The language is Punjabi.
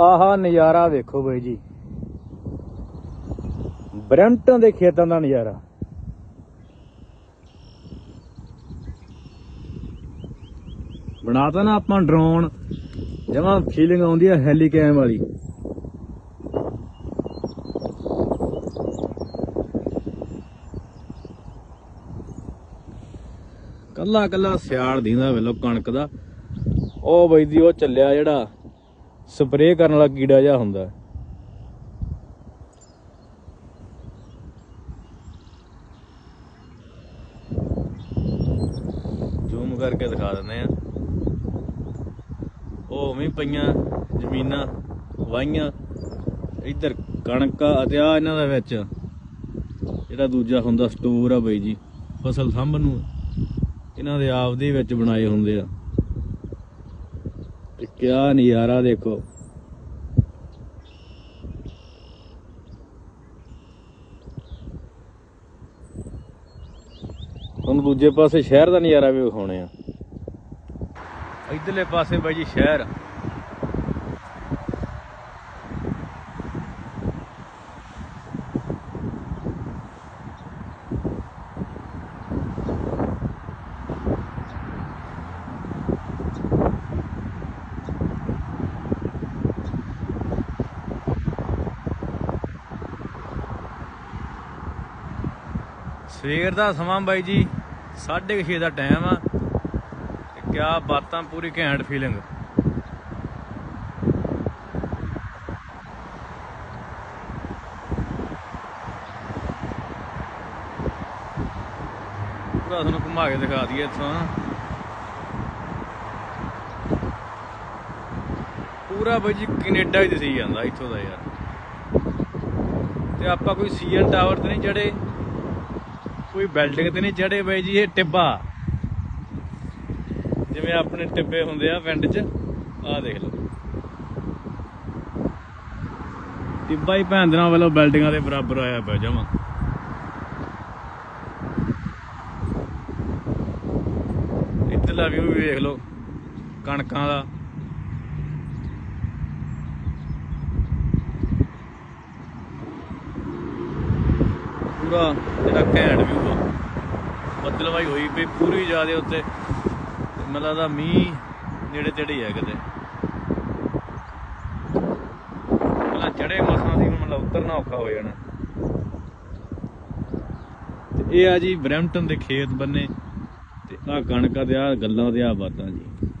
ਆਹਾ ਨਜ਼ਾਰਾ ਵੇਖੋ ਬਾਈ ਜੀ। ਬ੍ਰੈਂਟਨ ਦੇ ਖੇਤਾਂ ਦਾ ਨਜ਼ਾਰਾ। ਬਣਾਤਾ ਨਾ ਆਪਾਂ ਡਰੋਨ, ਜਮਾ ਫੀਲਿੰਗ ਆਉਂਦੀ ਹੈ ਹੈਲੀਕੈਮ ਵਾਲੀ। ਕੱਲਾ ਕੱਲਾ ਸਿਆੜ ਦੀਂਦਾ ਵੇਲੋ ਕਣਕ ਦਾ। ਉਹ ਬਈ ਦੀ ਉਹ ਚੱਲਿਆ ਜਿਹੜਾ ਸਪਰੇਅ ਕਰਨ ਵਾਲਾ ਕੀੜਾ ਜਿਹਾ ਹੁੰਦਾ ਜ਼ੂਮ ਕਰਕੇ ਦਿਖਾ ਦਿੰਦੇ ਆ। ਉਹ ਉਵੇਂ ਪਈਆਂ ਜ਼ਮੀਨਾਂ, ਵਾਹੀਆਂ, ਇੱਧਰ ਕਣਕ ਅਤੇ ਆ ਇਹਨਾਂ ਦੇ ਵਿੱਚ। ਜਿਹੜਾ ਦੂਜਾ ਹੁੰਦਾ ਸਟੋਰ ਆ ਬਈ ਜੀ, ਫਸਲ ਸਾਂਭਣ ਨੂੰ। ਇਹਨਾਂ ਦੇ ਆਪ ਦੇ ਵਿੱਚ ਬਣਾਏ ਹੁੰਦੇ ਆ। ਕਿਆ ਨਜ਼ਾਰਾ ਦੇਖੋ। ਹੁਣ ਦੂਜੇ ਪਾਸੇ ਸ਼ਹਿਰ ਦਾ ਨਜ਼ਾਰਾ ਵੀ ਵਿਖਾਉਣੇ ਆ। ਇਧਰਲੇ ਪਾਸੇ ਬਾਈ ਜੀ, ਸ਼ਹਿਰ। ਸਵੇਰ ਦਾ ਸਮਾਂ ਬਾਈ ਜੀ 6:30 ਦਾ ਟਾਈਮ ਆ। ਤੇ ਕਿਆ ਬਾਤਾਂ, ਪੂਰੀ ਘੈਂਟ ਫੀਲਿੰਗ ਪੂਰਾ ਤੁਹਾਨੂੰ ਘੁਮਾ ਕੇ ਦਿਖਾ ਦਈਏ ਇੱਥੋਂ। ਪੂਰਾ ਬਾਈ ਜੀ, ਕੈਨੇਡਾ ਹੀ ਦਿਸੀ ਜਾਂਦਾ, ਇੱਥੋਂ ਦਾ ਯਾਰ। ਤੇ ਆਪਾਂ ਕੋਈ ਸੀਐਨ ਟਾਵਰ ਤੇ ਨਹੀਂ ਚੜੇ ਕੋਈ ਬਿਲਡਿੰਗ ਤੇ ਨਹੀਂ ਚੜੇ ਬਾਈ ਜੀ ਇਹ ਟਿੱਬਾ। ਜਿਵੇਂ ਆਪਣੇ ਟਿੱਬੇ ਹੁੰਦੇ ਆ ਪਿੰਡ 'ਚ, ਆਹ ਦੇਖ ਲਓ। ਟਿੱਬਾ ਹੀ ਭੈਂਦਰਾਂ ਵੱਲੋਂ ਬਿਲਡਿੰਗਾਂ ਦੇ ਬਰਾਬਰ ਆਇਆ ਪਿਆ ਜਮਾ। ਇੱਧਰਲਾ ਵਿਊ ਵੀ ਵੇਖ ਲਓ, ਕਣਕਾਂ ਦਾ। ਪੂਰਾ ਜਿਹੜਾ ਘੈਂਟ ਵਿਊ ਆ। ਬੱਦਲਵਾਈ ਹੋਈ ਪਈ ਪੂਰੀ ਜ਼ਿਆਦੇ ਉੱਤੇ। ਮੈਨੂੰ ਲੱਗਦਾ ਮੀਂਹ ਨੇੜੇ ਤੇੜੇ ਹੀ ਕਿਤੇ। ਪਹਿਲਾਂ ਚੜੇ ਮਸਾਂ ਸੀ ਮਤਲਬ ਉਤਰਨਾ ਔਖਾ ਹੋ ਜਾਣਾ। ਤੇ ਇਹ ਆ ਜੀ ਬ੍ਰੈਂਪਟਨ ਦੇ ਖੇਤ ਬੰਨੇ। ਤੇ ਆ ਕਣਕਾਂ ਦੇ ਆ ਗੱਲਾਂ ਦੇ ਆ ਬਾਤਾਂ ਜੀ।